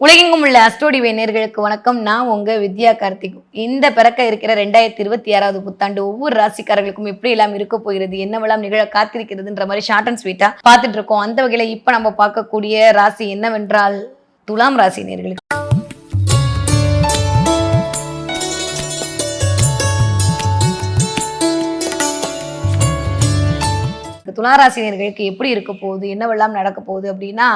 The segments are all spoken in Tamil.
உலகெங்கும் உள்ள அஸ்டோடி நேர்களுக்கு வணக்கம். நான் உங்க வித்யா கார்த்திக். இந்த பிறக்க இருக்கிற ரெண்டாயிரத்தி இருபத்தி ஆறாவது புத்தாண்டு ஒவ்வொரு ராசிக்காரர்களுக்கும் எப்படி எல்லாம் இருக்க போகிறது என்னவெல்லாம் நிகழ காத்திருக்கிறதுன்ற மாதிரி ஷார்ட் அண்ட் ஸ்வீட்டா பார்த்துட்டு இருக்கோம். அந்த வகையில இப்ப நம்ம பார்க்கக்கூடிய ராசி என்னவென்றால் துலாம் ராசி நேர்களுக்கு துளாராசினியர்களுக்கு எப்படி இருக்க போகுது என்னவெல்லாம் நடக்க போகுது அப்படின்னா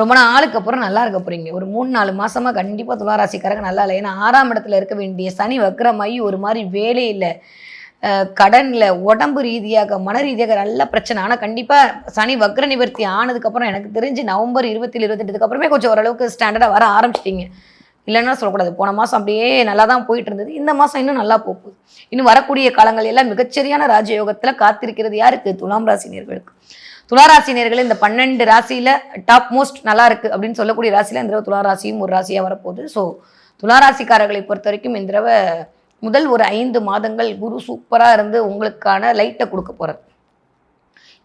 ரொம்ப நாளுக்கு அப்புறம் நல்லா இருக்க போறீங்க. ஒரு மூணு நாலு மாசமா கண்டிப்பா துளாராசிக்காரங்க நல்லா இல்லை. ஏன்னா ஆறாம் இடத்துல இருக்க வேண்டிய சனி வக்கரமாயி ஒரு மாதிரி வேலையில் கடனில் உடம்பு ரீதியாக மன ரீதியாக நல்ல பிரச்சனை. ஆனால் கண்டிப்பாக சனி வக்ர நிவர்த்தி ஆனதுக்கப்புறம் எனக்கு தெரிஞ்சு நவம்பர் இருபத்தி இருபத்தெட்டுக்கு அப்புறமே கொஞ்சம் ஓரளவுக்கு ஸ்டாண்டர்டாக வர ஆரம்பிச்சிட்டிங்க. இல்லைன்னா சொல்லக்கூடாது. போன மாதம் அப்படியே நல்லா தான் போயிட்டு இருந்தது. இந்த மாதம் இன்னும் நல்லா போகுது. இன்னும் வரக்கூடிய காலங்கள் எல்லாம் மிகச்சரியான ராஜயோகத்தில் காத்திருக்கிறது யாருக்கு? துலாம் ராசினியர்களுக்கு துளாராசினியர்கள் இந்த பன்னெண்டு ராசியில டாப் மோஸ்ட் நல்லா இருக்கு அப்படின்னு சொல்லக்கூடிய ராசியில இந்த தடவை துளாராசியும் ஒரு ராசியா வரப்போகுது. ஸோ துளாராசிக்காரர்களை பொறுத்த வரைக்கும் இந்த தடவை முதல் ஒரு ஐந்து மாதங்கள் குரு சூப்பரா இருந்து உங்களுக்கான லைட்டை கொடுக்க போறார்.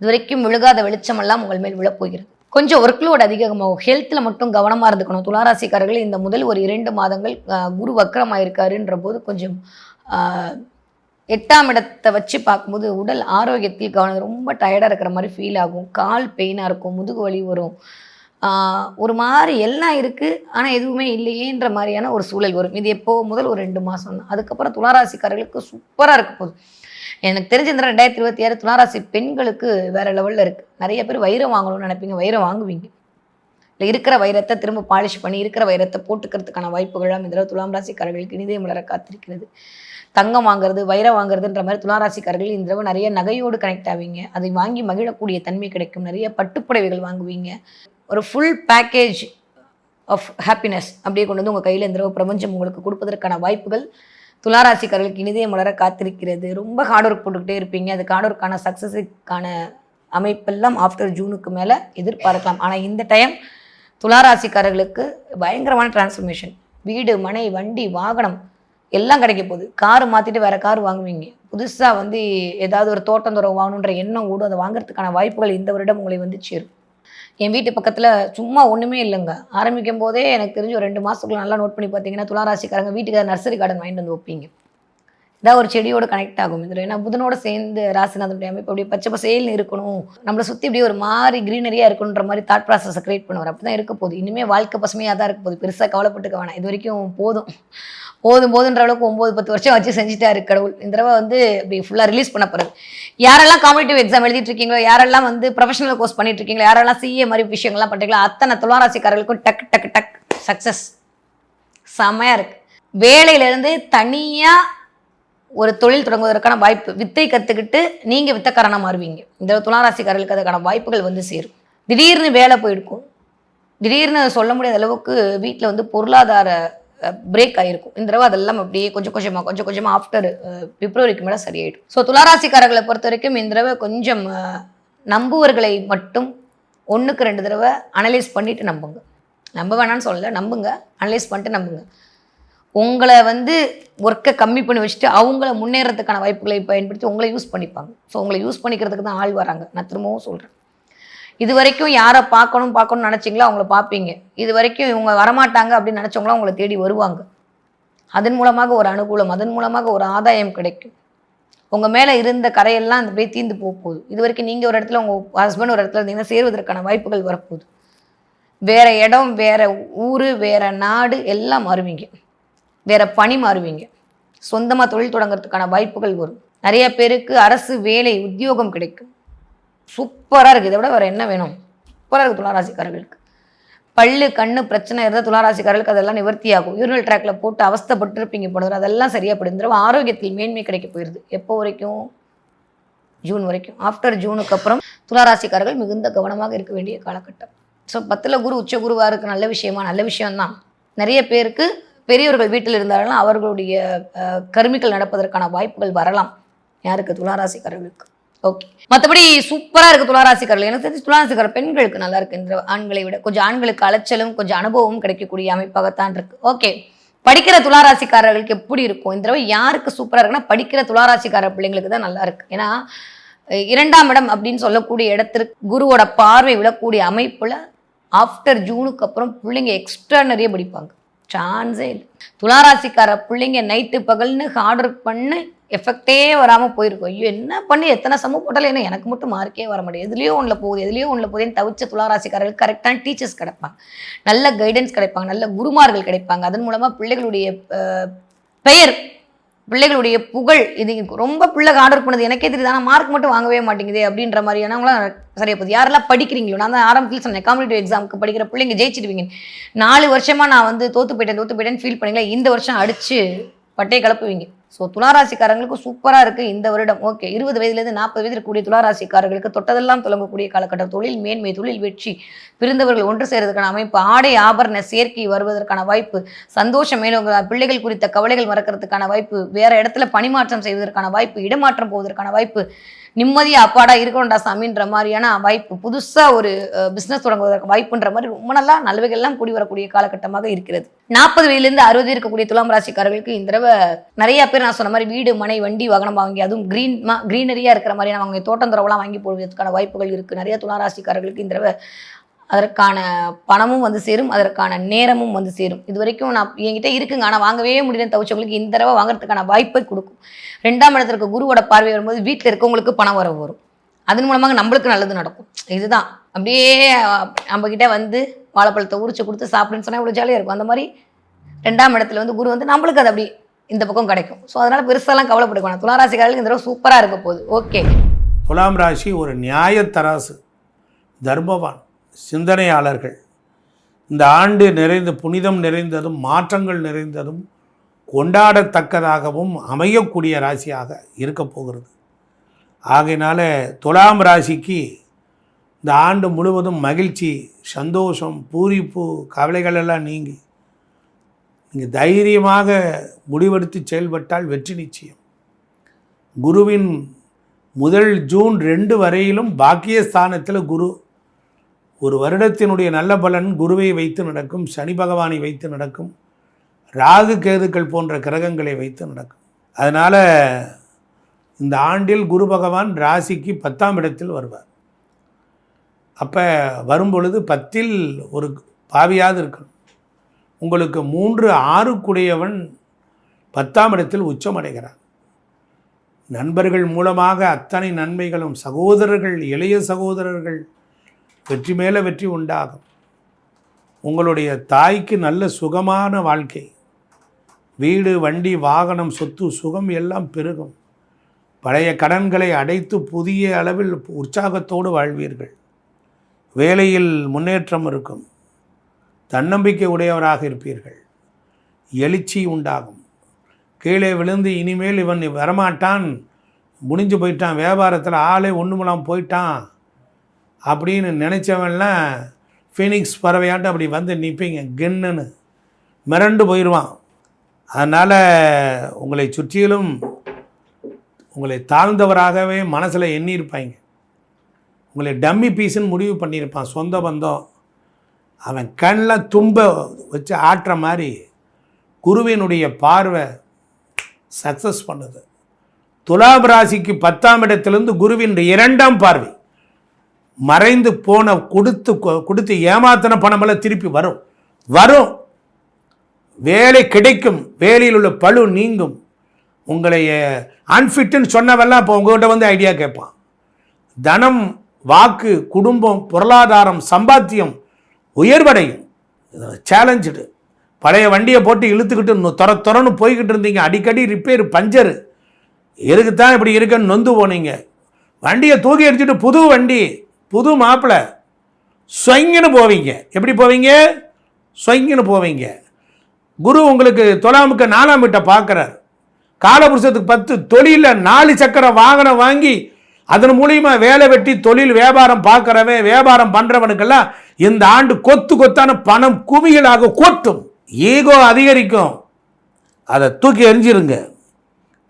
இது வரைக்கும் விழுகாத வெளிச்சமெல்லாம் உங்கள் மேல் விழப்போகிறது கொஞ்சம் ஒர்க் லோட் அதிகமாகும். ஹெல்த்தில் மட்டும் கவனமாக இருந்துக்கணும். துளாராசிக்காரர்கள் இந்த முதல் ஒரு இரண்டு மாதங்கள் குரு குரு வக்கரமாயிருக்காருன்ற போது கொஞ்சம் எட்டாம் இடத்தை வச்சு பார்க்கும்போது உடல் ஆரோக்கியத்தில் கவனம் ரொம்ப டயர்டாக இருக்கிற மாதிரி ஃபீல் ஆகும். கால் பெயினாக இருக்கும் முதுகு வலி வரும். ஒரு மாதிரி எல்லாம் இருக்குது ஆனால் எதுவுமே இல்லையேன்ற மாதிரியான ஒரு சூழல் வரும். இது எப்போ முதல் ஒரு ரெண்டு மாதம் தான். அதுக்கப்புறம் துளாராசிக்காரர்களுக்கு சூப்பராக இருக்க போகுது. எனக்கு தெரிஞ்ச இந்த ரெண்டாயிரத்தி இருபத்தி ஆறு துளாராசி பெண்களுக்கு வேறு லெவலில் இருக்குது நிறைய பேர் வைரம் வாங்கணும்னு நினைப்பீங்க வைரம் வாங்குவீங்க. இல்லை இருக்கிற வைரத்தை திரும்ப பாலிஷ் பண்ணி இருக்கிற வைரத்தை போட்டுக்கிறதுக்கான வாய்ப்புகள்லாம் இந்த துலாம் ராசிக்காரர்களுக்கு இனிதே மலர காத்திருக்கிறது. தங்கம் வாங்குறது வைரம் வாங்குறதுன்ற மாதிரி துலாம் ராசிக்காரர்கள் இந்த தடவை நிறைய நகையோடு கனெக்ட் ஆவீங்க. அதை வாங்கி மகிழக்கூடிய தன்மை கிடைக்கும். நிறைய பட்டுப்புடவைகள் வாங்குவீங்க. ஒரு ஃபுல் பேக்கேஜ் ஆஃப் ஹாப்பினஸ் அப்படியே கொண்டு வந்து உங்கள் கையில் இந்த தடவை பிரபஞ்சம் உங்களுக்கு கொடுப்பதற்கான வாய்ப்புகள் துளாராசிக்காரர்களுக்கு இனிதே மலர காத்திருக்கிறது. ரொம்ப ஹார்ட் ஒர்க் போட்டுக்கிட்டே இருப்பீங்க. அது ஹார்ட் ஒர்க்கான சக்ஸஸுக்கான அமைப்பெல்லாம் ஆஃப்டர் ஜூனுக்கு மேலே எதிர்பார்க்கலாம். ஆனால் இந்த டைம் துளாராசிக்காரர்களுக்கு பயங்கரமான டிரான்ஸ்ஃபர்மேஷன் வீடு மனை வண்டி வாகனம் எல்லாம் கிடைக்க போகுது. கார் மாற்றிட்டு வேறு கார் வாங்குவீங்க. புதுசாக வந்து ஏதாவது ஒரு தோட்டம் துறவு வாங்கணுன்ற எண்ணம் ஓடும் அதை வாங்குறதுக்கான வாய்ப்புகள் இந்த வருடம் உங்களை வந்து சேரும். என் வீட்டு பக்கத்தில் சும்மா ஒன்றுமே இல்லைங்க. ஆரம்பிக்கும் போதே எனக்கு தெரிஞ்ச ஒரு ரெண்டு மாதத்துக்குள்ள நல்லா நோட் பண்ணி பார்த்தீங்கன்னா துளாராசிக்காரங்க வீட்டுக்கு நர்சரி கார்டன் வாங்கிட்டு வந்து வைப்பீங்க. ஏதாவது ஒரு செடியோட கனெக்ட் ஆகும் இதில். ஏன்னா புதனோட சேர்ந்து ராசிநாதனுடைய அமைப்பு அப்படியே பச்சை பசேல்னு இருக்கணும். நம்மளை சுற்றி இப்படியே ஒரு மாதிரி க்ரீனரியாக இருக்கணுன்ற மாதிரி தாட் ப்ராசஸை கிரியேட் பண்ணுவார். அப்படி தான் இருக்க போகுது. இனிமேல் வாழ்க்கை பசுமையாக தான் இருக்க போகுது. பெருசாக கவலைப்பட்டுக்க வேணாம். இது வரைக்கும் போதும். போதும் போதுன்ற அளவுக்கு ஒம்பது பத்து வருஷம் வச்சு செஞ்சுட்டாரு கடவுள். இந்த தடவை வந்து இப்படி ஃபுல்லாக ரிலீஸ் பண்ண போகிறது யாரெல்லாம் காம்படிட்டிவ் எக்ஸாம் எழுதிட்டு இருக்கீங்களோ யாரெல்லாம் வந்து ப்ரொஃபஷனல் கோர்ஸ் பண்ணிட்டு இருக்கீங்களோ யாரெல்லாம் சிஏ மாதிரி விஷயங்கள்லாம் பண்ணுறீங்களோ அத்தனை துளாராசிக்காரர்களுக்கும் டக் டக் டக் சக்ஸஸ் செம்மையாக இருக்குது வேலையிலேருந்து தனியாக ஒரு தொழில் தொடங்குவதற்கான வாய்ப்பு வித்தை கற்றுக்கிட்டு நீங்கள் வித்தக்காரனாக மாறுவீங்க. இந்த துளாராசிக்காரர்களுக்கு அதுக்கான வாய்ப்புகள் வந்து சேரும். திடீர்னு வேலை போயிருக்கும். திடீர்னு சொல்ல முடியாத அளவுக்கு வீட்டில் வந்து பொருளாதார பிரேக் ஆகிருக்கும் இந்த தடவை அதெல்லாம் அப்படியே கொஞ்சம் கொஞ்சமாக கொஞ்சம் கொஞ்சமாக ஆஃப்டர் பிப்ரவரிக்கு மேலே சரியாயிடும். ஸோ துளாராசிக்காரர்களை பொறுத்த வரைக்கும் இந்த தடவை கொஞ்சம் நம்புவர்களை மட்டும் ஒன்றுக்கு ரெண்டு தடவை அனலைஸ் பண்ணிவிட்டு நம்புங்க. நம்ப வேணாம்னு சொல்லலை நம்புங்க. அனலைஸ் பண்ணிட்டு நம்புங்க. உங்களை வந்து ஒர்க்கை கம்மி பண்ணி வச்சுட்டு அவங்கள முன்னேறதுக்கான வாய்ப்புகளை பயன்படுத்தி உங்களை யூஸ் பண்ணிப்பாங்க. ஸோ உங்களை யூஸ் பண்ணிக்கிறதுக்கு தான் ஆள் வராங்க. நான் திரும்பவும் சொல்கிறேன் இது வரைக்கும் யாரை பார்க்கணும் பார்க்கணும்னு நினச்சிங்களோ அவங்கள பார்ப்பீங்க. இது வரைக்கும் இவங்க வரமாட்டாங்க அப்படின்னு நினச்சவங்களும் அவங்கள தேடி வருவாங்க. அதன் மூலமாக ஒரு அனுகூலம் அதன் மூலமாக ஒரு ஆதாயம் கிடைக்கும். உங்கள் மேலே இருந்த கரையெல்லாம் அந்த அப்படியே தீர்ந்து போக போகுது. இது வரைக்கும் நீங்கள் ஒரு இடத்துல உங்கள் ஹஸ்பண்ட் ஒரு இடத்துல இருந்தீங்கன்னா சேருவதற்கான வாய்ப்புகள் வரப்போகுது. வேற இடம் வேற ஊர் வேற நாடு எல்லாம் மாறுவீங்க வேற பணி மாறுவீங்க. சொந்தமாக தொழில் தொடங்குறதுக்கான வாய்ப்புகள் வரும். நிறைய பேருக்கு அரசு வேலை உத்தியோகம் கிடைக்கும். சூப்பராக இருக்குது இதை விட வேறு என்ன வேணும்? சூப்பராக இருக்குது துளாராசிக்காரர்களுக்கு. பல்லு கண்ணு பிரச்சனை இருந்தால் துளாராசிக்காரர்களுக்கு அதெல்லாம் நிவர்த்தி ஆகும் யூரினல் ட்ராக்ல போட்டு அவஸ்தைப்பட்டு இருப்பீங்க போடுறது அதெல்லாம் சரியாக போயிடும் ஆரோக்கியத்தில் மேன்மை கிடைக்க போயிருது. எப்போ வரைக்கும்? ஜூன் வரைக்கும். ஆஃப்டர் ஜூனுக்கு அப்புறம் துளாராசிக்காரர்கள் மிகுந்த கவனமாக இருக்க வேண்டிய காலகட்டம். ஸோ பத்தில் குரு உச்ச குருவாக இருக்குது நல்ல விஷயமா? நல்ல விஷயம்தான். நிறைய பேருக்கு பெரியவர்கள் வீட்டில் இருந்தாலும் அவர்களுடைய கருமிகள் நடப்பதற்கான வாய்ப்புகள் வரலாம். யாருக்கு? துளாராசிக்காரர்களுக்கு. ஓகே. மற்றபடி சூப்பராக இருக்குது துளாராசிக்காரர்கள். எனக்கு தெரிஞ்சு துளாராசிக்கார பெண்களுக்கு நல்லா இருக்கு. இந்த ஆண்களை விட கொஞ்சம் ஆண்களுக்கு அலைச்சலும் கொஞ்சம் அனுபவமும் கிடைக்கக்கூடிய அமைப்பாகத்தான் இருக்கு. ஓகே. படிக்கிற துளாராசிக்காரர்களுக்கு எப்படி இருக்கும்? இந்த தடவை யாருக்கு சூப்பராக இருக்குன்னா படிக்கிற துளாராசிக்கார பிள்ளைங்களுக்கு தான் நல்லா இருக்கு. ஏன்னா இரண்டாம் இடம் அப்படின்னு சொல்லக்கூடிய இடத்திற்கு குருவோட பார்வை விழக்கூடிய அமைப்பில் ஆஃப்டர் ஜூனுக்கு அப்புறம் பிள்ளைங்க எக்ஸ்ட்ரா நிறைய படிப்பாங்க. சான்ஸே இல்லை துளாராசிக்கார பிள்ளைங்க நைட்டு பகல்னு ஹார்ட் ஒர்க் பண்ண எஃபெக்டே வராமல் போயிருக்கும். ஐயோ என்ன பண்ணி எத்தனை சமூக போட்டாலும் என்ன எனக்கு மட்டும் மார்க்கே வர மாட்டேன் எதுலேயோ ஒன்றில் போகுது எதுலேயோ ஒன்றில் போகுதுன்னு தவிச்ச துளாராசிக்காரர்களுக்கு கரெக்டான டீச்சர்ஸ் கிடைப்பாங்க. நல்ல கைடன்ஸ் கிடைப்பாங்க நல்ல குருமார்கள் கிடைப்பாங்க. அதன் மூலமாக பிள்ளைகளுடைய பெயர் பிள்ளைகளுடைய புகழ் இது ரொம்ப பிள்ளை ஆர்டர் பண்ணது. எனக்கே தெரியுது ஆனால் மார்க் மட்டும் வாங்கவே மாட்டேங்குது அப்படின்ற மாதிரியானவங்களாம் சரியா போகுது. யாரெல்லாம் படிக்கிறீங்களோ நான் தான் ஆரம்பத்தில் சொன்னேன் காம்படிட்டிவ் எக்ஸாமுக்கு படிக்கிற பிள்ளைங்க ஜெயிச்சிடுவீங்க. நாலு வருஷமா நான் வந்து தோத்து போயிட்டேன் தோத்து போயிட்டேன்னு ஃபீல் பண்ணிங்களேன் இந்த வருஷம் அடித்து பட்டையை கிளப்புவீங்க ஸோ துளாராசிக்காரங்களுக்கு சூப்பராக இருக்குது இந்த வருடம். ஓகே இருபது வயதுலேருந்து நாற்பது வயது இருக்கக்கூடிய துளாராசிக்காரர்களுக்கு தொட்டதெல்லாம் தொடங்கக்கூடிய காலகட்டம். தொழில் மேன்மை தொழில் வெற்றி பிறந்தவர்கள் ஒன்று சேர்வதற்கான அமைப்பு ஆடை ஆபரண சேர்க்கை வருவதற்கான வாய்ப்பு சந்தோஷம் மேலும் பிள்ளைகள் குறித்த கவலைகள் மறக்கிறதுக்கான வாய்ப்பு வேற இடத்துல பணிமாற்றம் செய்வதற்கான வாய்ப்பு இடமாற்றம் போவதற்கான வாய்ப்பு நிம்மதியாக அப்பாடா இருக்கணும்டா சாமின்ற மாதிரியான வாய்ப்பு புதுசாக ஒரு பிஸ்னஸ் தொடங்குவதற்கு வாய்ப்புன்ற மாதிரி ரொம்ப நல்லா நல்வைகள்லாம் கூடி வரக்கூடிய காலகட்டமாக இருக்கிறது. நாற்பது வயதுலேருந்து அறுபது இருக்கக்கூடிய துலாம் ராசிக்காரர்களுக்கு இந்த தடவை நிறைய பேர் நான் சொன்ன மாதிரி வீடு மனை வண்டி வாகனம் வாங்கி அதுவும் கிரீன் க்ரீனரியாக இருக்கிற மாதிரியான அவங்க தோட்டம் தரவெல்லாம் வாங்கி போடுவதற்கான வாய்ப்புகள் இருக்குது நிறைய துலாம் ராசிக்காரர்களுக்கு இந்த தடவை அதற்கான பணமும் வந்து சேரும் அதற்கான நேரமும் வந்து சேரும். இது வரைக்கும் நான் என்கிட்ட இருக்குங்க. ஆனால் வாங்கவே முடியலன்னு தவிச்சவங்களுக்கு இந்த தடவை வாங்குறதுக்கான வாய்ப்பை கொடுக்கும். ரெண்டாம் இடத்துல இருக்க குருவோட பார்வை வரும்போது வீட்டில் இருக்கவங்களுக்கு பணம் வர வரும். அதன் மூலமாக நம்மளுக்கு நல்லது நடக்கும். இதுதான். அப்படியே நம்மக்கிட்ட நம்ம வந்து வாழைப்பழத்தை உரிச்சு கொடுத்து சாப்பிடுன்னு சொன்னால் இவ்வளோ ஜாலியாக இருக்கும். அந்த மாதிரி ரெண்டாம் இடத்துல வந்து குரு வந்து நம்மளுக்கு அது அப்படி இந்த பக்கம் கிடைக்கும். ஸோ அதனால் பெருசாலாம் கவலைப்படுக்கணும் துளாராசிக்காரர்களுக்கு இந்த தடவை சூப்பராக இருக்க போகுது. ஓகே துலாம் ராசி ஒரு நியாயத்தராசு தர்மவான். சிந்தனையாளர்கள். இந்த ஆண்டு நிறைந்த புனிதம் நிறைந்ததும் மாற்றங்கள் நிறைந்ததும் கொண்டாடத்தக்கதாகவும் அமையக்கூடிய ராசியாக இருக்க போகிறது. ஆகையினால துலாம் ராசிக்கு இந்த ஆண்டு முழுவதும் மகிழ்ச்சி சந்தோஷம் பூரிப்பு கவலைகளெல்லாம் நீங்கி நீங்கள் தைரியமாக முடிவெடுத்து செயல்பட்டால் வெற்றி நிச்சயம். குருவின் முதல் ஜூன் ரெண்டு வரையிலும் பாக்கியஸ்தானத்தில் குரு ஒரு வருடத்தினுடைய நல்ல பலன் குருவை வைத்து நடக்கும் சனி பகவானை வைத்து நடக்கும் ராகு கேதுக்கள் போன்ற கிரகங்களை வைத்து நடக்கும். அதனால் இந்த ஆண்டில் குரு பகவான் ராசிக்கு பத்தாம் இடத்தில் வருவார். அப்போ வரும்பொழுது பத்தில் ஒரு பாவியாவது இருக்கணும். உங்களுக்கு மூன்று ஆறுக்குடையவன் பத்தாம் இடத்தில் உச்சமடைகிறார் நண்பர்கள் மூலமாக அத்தனை நன்மைகளும் சகோதரர்கள் இளைய சகோதரர்கள் வெற்றி மேலே வெற்றி உண்டாகும். உங்களுடைய தாய்க்கு நல்ல சுகமான வாழ்க்கை. வீடு வண்டி வாகனம் சொத்து சுகம் எல்லாம் பெருகும். பழைய கடன்களை அடைத்து புதிய அளவில் உற்சாகத்தோடு வாழ்வீர்கள். வேலையில் முன்னேற்றம் இருக்கும். தன்னம்பிக்கை உடையவராக இருப்பீர்கள். எழுச்சி உண்டாகும். கீழே விழுந்து இனிமேல் இவன் வரமாட்டான். முடிஞ்சு போயிட்டான். வியாபாரத்தில் ஆளே ஒன்றுமெல்லாம் போயிட்டான். அப்படின்னு நினச்சவன்லாம் ஃபீனிக்ஸ் பறவையாட்டம் அப்படி வந்து நிற்பீங்க கென்னுன்னு மிரண்டு போயிடுவான் அதனால் உங்களை சுற்றிலும் உங்களை தாழ்ந்தவராகவே மனசில் எண்ணியிருப்பாங்க. உங்களை டம்மி பீஸுன்னு முடிவு பண்ணியிருப்பான் சொந்த பந்தம். அவன் கண்ணில் தும்ப வச்சு ஆட்டுற மாதிரி குருவினுடைய பார்வை சக்ஸஸ் பண்ணுது. துலாம் ராசிக்கு பத்தாம் இடத்திலிருந்து குருவின் இரண்டாம் பார்வை. மறைந்து போன கொடுத்து கொடுத்து ஏமாத்தின பணமெல்லாம் திருப்பி வரும். வரும். வேலை கிடைக்கும். வேலையில் உள்ள பழு நீங்கும். உங்களை அன்ஃபிட்டுன்னு சொன்னவெல்லாம் இப்போ உங்கள்கிட்ட வந்து ஐடியா கேட்பான். தனம் வாக்கு குடும்பம் பொருளாதாரம் சம்பாத்தியம் உயர்வடையும். சேலஞ்சுடு பழைய வண்டியை போட்டு இழுத்துக்கிட்டு இன்னும் தொர தொரன்னு போய்கிட்டு இருந்தீங்க. அடிக்கடி ரிப்பேர் பஞ்சரு எதுக்கு தான் இப்படி இருக்குன்னு நொந்து போனீங்க? வண்டியை தூக்கி அடிச்சுட்டு புது வண்டி. புது மாப்பிள்ளை சொங்கன்னு போவீங்க. எப்படி போவீங்க? சொங்கின்னு போவீங்க. குரு உங்களுக்கு தொலாமுக்கு நாலாம் வீட்டை பார்க்குறார். காலபுருஷத்துக்கு பத்து தொழிலில் நாலு சக்கர வாகனம் வாங்கி அதன் மூலியமா வேலை வெட்டி தொழில் வியாபாரம் பார்க்குறவன் வியாபாரம் பண்ணுறவனுக்கெல்லாம் இந்த ஆண்டு கொத்து கொத்தான பணம் குவியலாக கொட்டும். ஈகோ அதிகரிக்கும். அதை தூக்கி எரிஞ்சிருங்க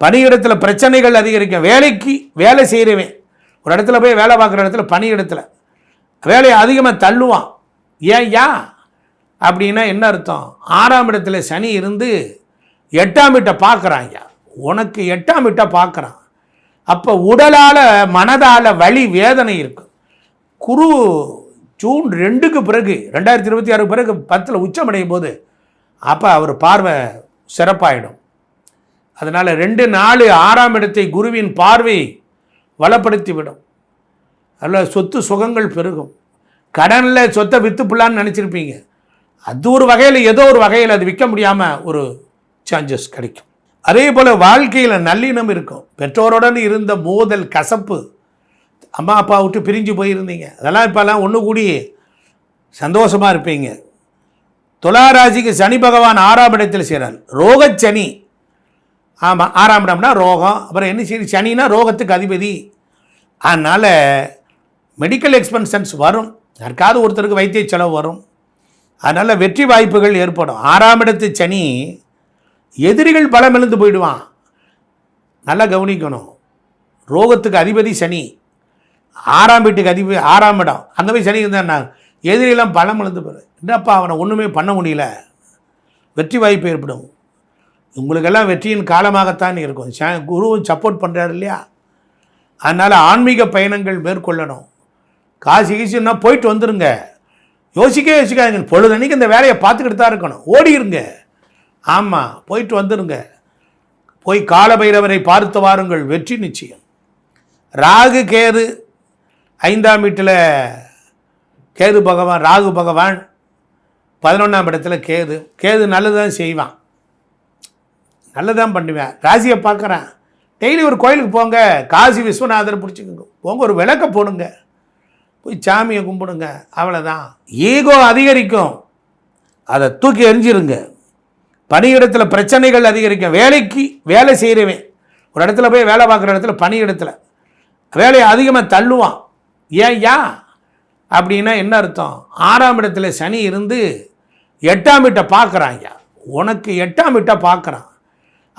பணியிடத்தில் பிரச்சனைகள் அதிகரிக்கும். வேலைக்கு வேலை செய்கிறவன் ஒரு இடத்துல போய் வேலை பார்க்குற இடத்துல பணியிடத்தில் வேலையை அதிகமாக தள்ளுவான். ஏன் யா? அப்படின்னா என்ன அர்த்தம்? ஆறாம் இடத்துல சனி இருந்து எட்டாம் வீட்டை பார்க்குறான் உனக்கு எட்டாம் வீட்டை பார்க்குறான். அப்போ உடலால் மனதால் வலி வேதனை இருக்கும் குரு ஜூன் ரெண்டுக்கு பிறகு ரெண்டாயிரத்தி இருபத்தி ஆறு பிறகு பத்தில் உச்சமடையும் போது அப்போ அவர் பார்வை சிறப்பாயிடும். அதனால் ரெண்டு நாலு ஆறாம் இடத்தை குருவின் பார்வை வளப்படுத்தி விடும் அதில் சொத்து சுகங்கள் பெருகும். கடனில் சொத்தை விற்று நினச்சிருப்பீங்க. அது ஒரு வகையில் ஏதோ ஒரு வகையில் அது விற்க முடியாமல் ஒரு சான்சஸ் கிடைக்கும். அதே போல் வாழ்க்கையில் நல்லினம் இருக்கும். பெற்றோருடன் இருந்த மோதல் கசப்பு அம்மா அப்பா விட்டு பிரிஞ்சு போயிருந்தீங்க. அதெல்லாம் இப்போல்லாம் ஒன்று கூடி சந்தோஷமாக இருப்பீங்க. துளாராசிக்கு சனி பகவான் ஆறாம் இடத்தில் செய்கிறார் ரோகச்சனி ஆமாம் ஆறாம் இடம்னா ரோகம் அப்புறம் என்ன சரி சனினா ரோகத்துக்கு அதிபதி. அதனால் மெடிக்கல் எக்ஸ்பென்சன்ஸ் வரும். யாருக்காவது ஒருத்தருக்கு வைத்திய செலவு வரும். அதனால் வெற்றி வாய்ப்புகள் ஏற்படும். ஆறாம் இடத்து சனி எதிரிகள் பலம் எழுந்து போயிடுவான். நல்லா கவனிக்கணும். ரோகத்துக்கு அதிபதி சனி. ஆறாம் வீட்டுக்கு அதிபதி ஆறாம் இடம். அந்த மாதிரி சனி இருந்தால் எதிரிலாம் பலம் எழுந்து போயிடும். என்னப்பா அவனை ஒன்றுமே பண்ண முடியல. வெற்றி வாய்ப்பு ஏற்படும். உங்களுக்கெல்லாம் வெற்றியின் காலமாகத்தான் இருக்கும். ச- குருவும் சப்போர்ட் பண்ணுறாரு இல்லையா? அதனால் ஆன்மீக பயணங்கள் மேற்கொள்ளணும். காசு கீசுன்னா போயிட்டு வந்துருங்க. யோசிக்கவே யோசிக்காதீங்க. பொழுதன்னைக்கு இந்த வேலையை பார்த்துக்கிட்டு தான் இருக்கணும். ஓடிருங்க. ஆமாம் போயிட்டு வந்துருங்க. போய் காலபைரவரை பார்த்து வாருங்கள். வெற்றி நிச்சயம். ராகு கேது ஐந்தாம் வீட்டில் கேது பகவான் ராகு பகவான் பதினொன்றாம் இடத்துல கேது. கேது நல்லதான் செய்வான். நல்லதான் பண்ணுவேன். ராசியை பார்க்குறேன். டெய்லி ஒரு கோயிலுக்கு போங்க. காசி விஸ்வநாதர் பிடிச்சிக்கோங்க. போங்க ஒரு விளக்க போடுங்க. போய் சாமியை கும்பிடுங்க. அவ்வளோதான் ஈகோ அதிகரிக்கும். அதை தூக்கி எறிஞ்சிருங்க. பணியிடத்தில் பிரச்சனைகள் அதிகரிக்கும். வேலைக்கு வேலை செய்கிறவன் ஒரு இடத்துல போய் வேலை பார்க்குற இடத்துல பணியிடத்தில். வேலையை அதிகமாக தள்ளுவான். ஏன் யா? அப்படின்னா என்ன அர்த்தம்? ஆறாம் இடத்துல சனி இருந்து எட்டாம் வீட்டை பார்க்குறான் ஐயா உனக்கு எட்டாம் வீட்டை பார்க்குறான்.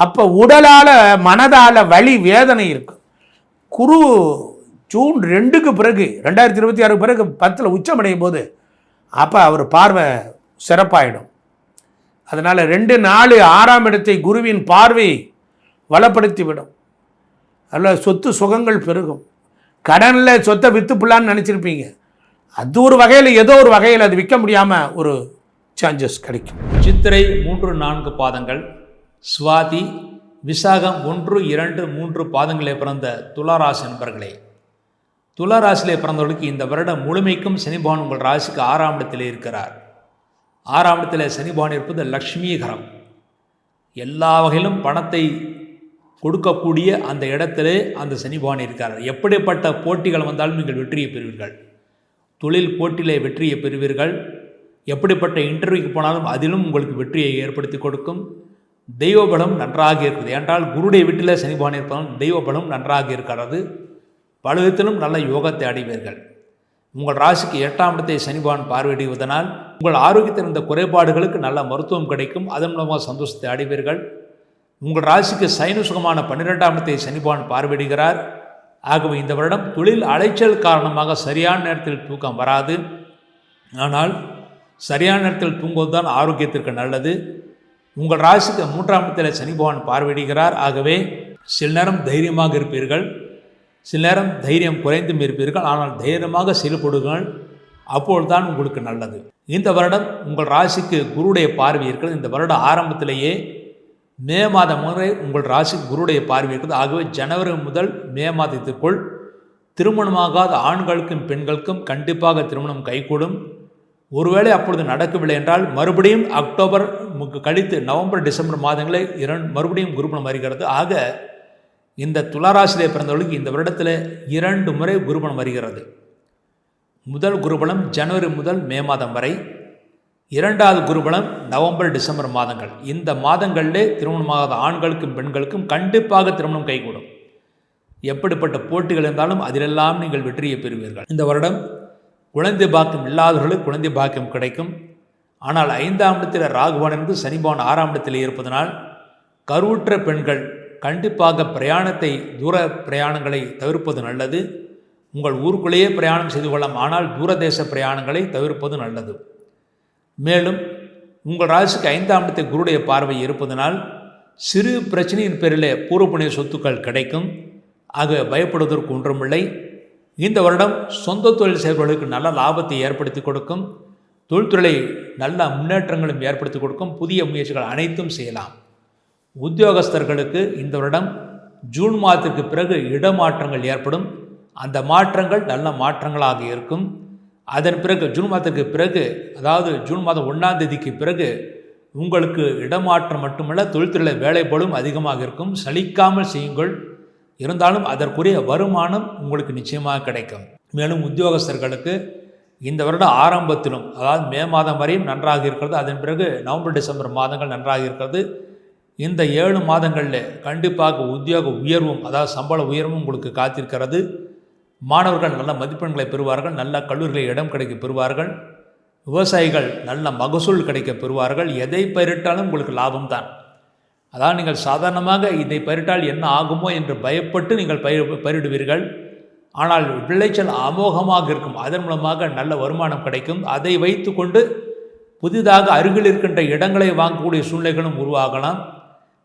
அப்போ உடலால் மனதால் வலி வேதனை இருக்கும் குரு ஜூன் ரெண்டுக்கு பிறகு ரெண்டாயிரத்தி இருபத்தி ஆறுக்கு பிறகு பத்தில் உச்சமடையும் போது அப்போ அவர் பார்வை சிறப்பாயிடும். அதனால் ரெண்டு நாலு ஆறாம் இடத்தை குருவின் பார்வை வளப்படுத்தி விடும் அதில் சொத்து சுகங்கள் பெருகும். கடனில் சொத்தை விற்று பிள்ளான்னு நினச்சிருப்பீங்க. அது ஒரு வகையில் ஏதோ ஒரு வகையில் அது விற்க முடியாமல் ஒரு சான்சஸ் கிடைக்கும். சித்திரை மூன்று நான்கு பாதங்கள். சுவாதி விசாகம் ஒன்று இரண்டு மூன்று பாதங்களே பிறந்த துளாராசி நண்பர்களே. துளாராசியிலே பிறந்தவர்களுக்கு இந்த வருடம் முழுமைக்கும் சனிபகவான் உங்கள் ராசிக்கு ஆறாம் இடத்திலே இருக்கிறார். ஆறாம் இடத்திலே சனிபகவான் இருப்பது லக்ஷ்மீகரம் எல்லா வகையிலும் பணத்தை கொடுக்கக்கூடிய அந்த இடத்திலே அந்த சனிபகவான் இருக்கிறார் எப்படிப்பட்ட போட்டிகள் வந்தாலும் நீங்கள் வெற்றியை பெறுவீர்கள். தொழில் போட்டியிலே வெற்றியை பெறுவீர்கள். எப்படிப்பட்ட இன்டர்வியூக்கு போனாலும் அதிலும் உங்களுக்கு வெற்றியை ஏற்படுத்தி கொடுக்கும். தெய்வபலம் நன்றாக இருக்கிறது என்றால் குருடைய வீட்டில் சனிபான் இருப்பதால் தெய்வபலம் நன்றாக இருக்கிறது. பல விதத்திலும் நல்ல யோகத்தை அடைவீர்கள். உங்கள் ராசிக்கு எட்டாம் இடத்தை சனிபான் பார்வையிடுவதனால் உங்கள் ஆரோக்கியத்தில் இருந்த குறைபாடுகளுக்கு நல்ல மருத்துவம் கிடைக்கும். அதன் மூலமாக சந்தோஷத்தை அடைவீர்கள். உங்கள் ராசிக்கு சைனு சுகமான பன்னிரெண்டாம் இடத்தை சனிபான் பார்வையிடுகிறார். ஆகவே இந்த வருடம் தொழில் அலைச்சல் காரணமாக சரியான நேரத்தில் தூக்கம் வராது. ஆனால் சரியான நேரத்தில் தூங்குவது தான் ஆரோக்கியத்திற்கு நல்லது. உங்கள் ராசிக்கு மூன்றாம் இடத்தில் சனி பகவான் பார்வையிடுகிறார். ஆகவே சில நேரம் தைரியமாக இருப்பீர்கள். சில நேரம் தைரியம் குறைந்தும் இருப்பீர்கள். ஆனால் தைரியமாக செயல்படுங்கள். அப்பொழுதுதான் உங்களுக்கு நல்லது. இந்த வருடம் உங்கள் ராசிக்கு குருடைய பார்வை இருக்கிறது. இந்த வருட ஆரம்பத்திலேயே மே மாதம் முறை உங்கள் ராசிக்கு குருடைய பார்வை இருக்கிறது. ஆகவே ஜனவரி முதல் மே மாதத்திற்குள் திருமணமாகாத ஆண்களுக்கும் பெண்களுக்கும் கண்டிப்பாக திருமணம் கைகூடும். ஒருவேளை அப்பொழுது நடக்கவில்லை என்றால் மறுபடியும் அக்டோபர் கழித்து நவம்பர் டிசம்பர் மாதங்களில் இரண்டு மறுபடியும் குருபணம் வருகிறது. ஆக இந்த துளாராசிலே பிறந்தவர்களுக்கு இந்த வருடத்தில் இரண்டு முறை குருபணம் வருகிறது. முதல் குருபலம் ஜனவரி முதல் மே மாதம் வரை. இரண்டாவது குருபலம் நவம்பர் டிசம்பர் மாதங்கள். இந்த மாதங்களிலே திருமணமாகாத ஆண்களுக்கும் பெண்களுக்கும் கண்டிப்பாக திருமணம் கைகூடும். எப்படிப்பட்ட போட்டிகள் இருந்தாலும் அதிலெல்லாம் நீங்கள் வெற்றியை பெறுவீர்கள். இந்த வருடம் குழந்தை பாக்கியம் இல்லாதவர்களுக்கு குழந்தை பாக்கியம் கிடைக்கும். ஆனால் ஐந்தாம் இடத்தில் ராகுவான் என்று சனிபவன் ஆறாம் இடத்தில் இருப்பதனால் கருவுற்ற பெண்கள் கண்டிப்பாக பிரயாணத்தை தூர பிரயாணங்களை தவிர்ப்பது நல்லது. உங்கள் ஊருக்குள்ளேயே பிரயாணம் செய்து கொள்ளலாம். ஆனால் தூரதேச பிரயாணங்களை தவிர்ப்பது நல்லது. மேலும் உங்கள் ராசிக்கு ஐந்தாம் இடத்தை குருடைய பார்வை இருப்பதனால் சிறு பிரச்சனையின் பேரிலே பூர்வ புண்ணிய சொத்துக்கள் கிடைக்கும். ஆக பயப்படுவதற்கு ஒன்றுமில்லை. இந்த வருடம் சொந்த தொழில் செய்பவர்களுக்கு நல்ல லாபத்தை ஏற்படுத்தி கொடுக்கும். தொழில்துறை நல்ல முன்னேற்றங்களும் ஏற்படுத்தி கொடுக்கும். புதிய முயற்சிகள் அனைத்தும் செய்யலாம். உத்தியோகஸ்தர்களுக்கு இந்த வருடம் ஜூன் மாதத்திற்கு பிறகு இடமாற்றங்கள் ஏற்படும். அந்த மாற்றங்கள் நல்ல மாற்றங்களாக இருக்கும். அதன் பிறகு ஜூன் மாதத்துக்கு பிறகு அதாவது ஜூன் மாதம் ஒன்றாம் தேதிக்கு பிறகு உங்களுக்கு இடமாற்றம் மட்டுமல்ல தொழில்துறையில் வேலைப்படும் அதிகமாக இருக்கும். சலிக்காமல் செய்யுங்கள். இருந்தாலும் அதற்குரிய வருமானம் உங்களுக்கு நிச்சயமாக கிடைக்கும். மேலும் உத்தியோகஸ்தர்களுக்கு இந்த வருடம் ஆரம்பத்திலும் அதாவது மே மாதம் வரையும் நன்றாக இருக்கிறது. அதன் பிறகு நவம்பர் டிசம்பர் மாதங்கள் நன்றாக இருக்கிறது. இந்த ஏழு மாதங்களில் கண்டிப்பாக உத்தியோக உயர்வும் அதாவது சம்பள உயர்வும் உங்களுக்கு காத்திருக்கிறது. மாணவர்கள் நல்ல மதிப்பெண்களை பெறுவார்கள் நல்ல கல்லூரிகளில் இடம் கிடைக்க பெறுவார்கள். விவசாயிகள் நல்ல மகசூல் கிடைக்க பெறுவார்கள். எதை பயிரிட்டாலும் உங்களுக்கு லாபம்தான் அதாவது நீங்கள் சாதாரணமாக இதை பயிரிட்டால் என்ன ஆகுமோ என்று பயப்பட்டு நீங்கள் பயிர் பயிரிடுவீர்கள் ஆனால் விளைச்சல் அமோகமாக இருக்கும். அதன் மூலமாக நல்ல வருமானம் கிடைக்கும். அதை வைத்துக்கொண்டு புதிதாக அருகில் இருக்கின்ற இடங்களை வாங்கக்கூடிய சூழ்நிலைகளும் உருவாகலாம்.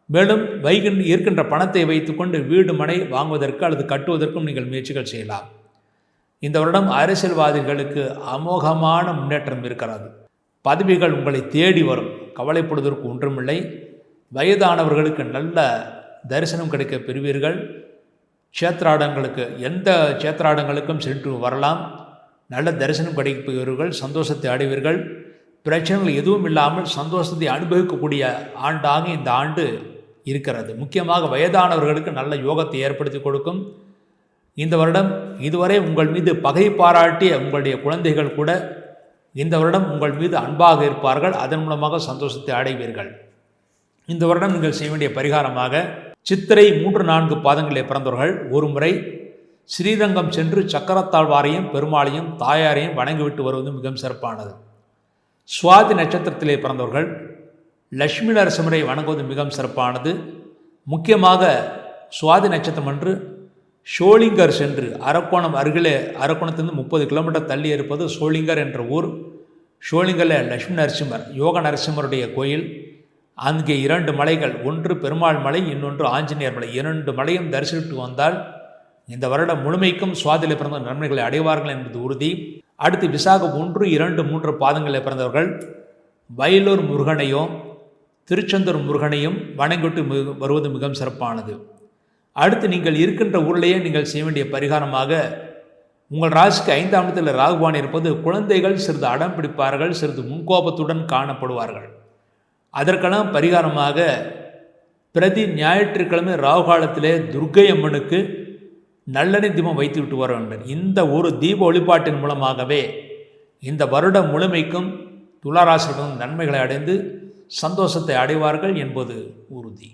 மேலும் வைகின் இருக்கின்ற பணத்தை வைத்துக்கொண்டு வீடு மனை வாங்குவதற்கு அல்லது கட்டுவதற்கும் நீங்கள் முயற்சிகள் செய்யலாம். இந்த வருடம் அரசியல்வாதிகளுக்கு அமோகமான முன்னேற்றம் இருக்கிறது. பதவிகள் உங்களை தேடி வரும். கவலைப்படுவதற்கு ஒன்றுமில்லை. வயதானவர்களுக்கு நல்ல தரிசனம் கிடைக்க பெறுவீர்கள். க்ஷேத்ராடங்களுக்கு எந்த க்ஷேத்ராடங்களுக்கும் சென்று வரலாம். நல்ல தரிசனம் கிடைப்பவர்கள் சந்தோஷத்தை அடைவீர்கள். பிரச்சனைகள் எதுவும் இல்லாமல் சந்தோஷத்தை அனுபவிக்கக்கூடிய ஆண்டாக இந்த ஆண்டு இருக்கிறது. முக்கியமாக வயதானவர்களுக்கு நல்ல யோகத்தை ஏற்படுத்தி கொடுக்கும். இந்த வருடம் இதுவரை உங்கள் மீது பகை பாராட்டிய உங்களுடைய குழந்தைகள் கூட இந்த வருடம் உங்கள் மீது அன்பாக இருப்பார்கள். அதன் மூலமாக சந்தோஷத்தை அடைவீர்கள். இந்த வருடம் நீங்கள் செய்ய வேண்டிய பரிகாரமாக சித்திரை மூன்று நான்கு பாதங்களில் பிறந்தவர்கள் ஒரு முறை ஸ்ரீரங்கம் சென்று சக்கரத்தாழ்வாரையும் பெருமாளையும் தாயாரையும் வணங்கிவிட்டு வருவது மிகவும் சிறப்பானது. சுவாதி நட்சத்திரத்திலே பிறந்தவர்கள் லட்சுமி நரசிம்மரை வணங்குவது மிகவும் சிறப்பானது. முக்கியமாக சுவாதி நட்சத்திரம் அன்று ஷோலிங்கர் சென்று அரக்கோணம் அருகிலே அரக்கோணத்திலிருந்து முப்பது கிலோமீட்டர் தள்ளி இருப்பது ஷோலிங்கர் என்ற ஊர். ஷோலிங்கரில் லட்சுமி நரசிம்மர் யோக நரசிம்மருடைய கோயில். அங்கே இரண்டு மலைகள் ஒன்று பெருமாள் மலை இன்னொன்று ஆஞ்சநேயர் மலை. இரண்டு மலையும் தரிசித்து வந்தால் இந்த வருடம் முழுமைக்கும் சுவாதியில் பிறந்த நன்மைகளை அடைவார்கள் என்பது உறுதி. அடுத்து விசாகம் ஒன்று இரண்டு மூன்று பாதங்களில் பிறந்தவர்கள் வயலூர் முருகனையும் திருச்செந்தூர் முருகனையும் வணங்கிட்டு மிக வருவது மிகவும் சிறப்பானது. அடுத்து நீங்கள் இருக்கின்ற ஊரிலேயே நீங்கள் செய்ய வேண்டிய பரிகாரமாக உங்கள் ராசிக்கு ஐந்தாம் இடத்தில் ராகுவான் இருப்பது குழந்தைகள் சிறிது அடம் பிடிப்பார்கள் சிறிது முன்கோபத்துடன் காணப்படுவார்கள். அதற்கெல்லாம் பரிகாரமாக பிரதி ஞாயிற்றுக்கிழமை ராகு காலத்திலே துர்க்கை அம்மனுக்கு நல்லெண்ணெய் தீபம் வைத்து விட்டு வர வேண்டும். இந்த ஒரு தீப வழிபாட்டின் மூலமாகவே இந்த வருடம் முழுமைக்கும் துளாராசிரியர்களும் நன்மைகளை அடைந்து சந்தோஷத்தை அடைவார்கள் என்பது உறுதி.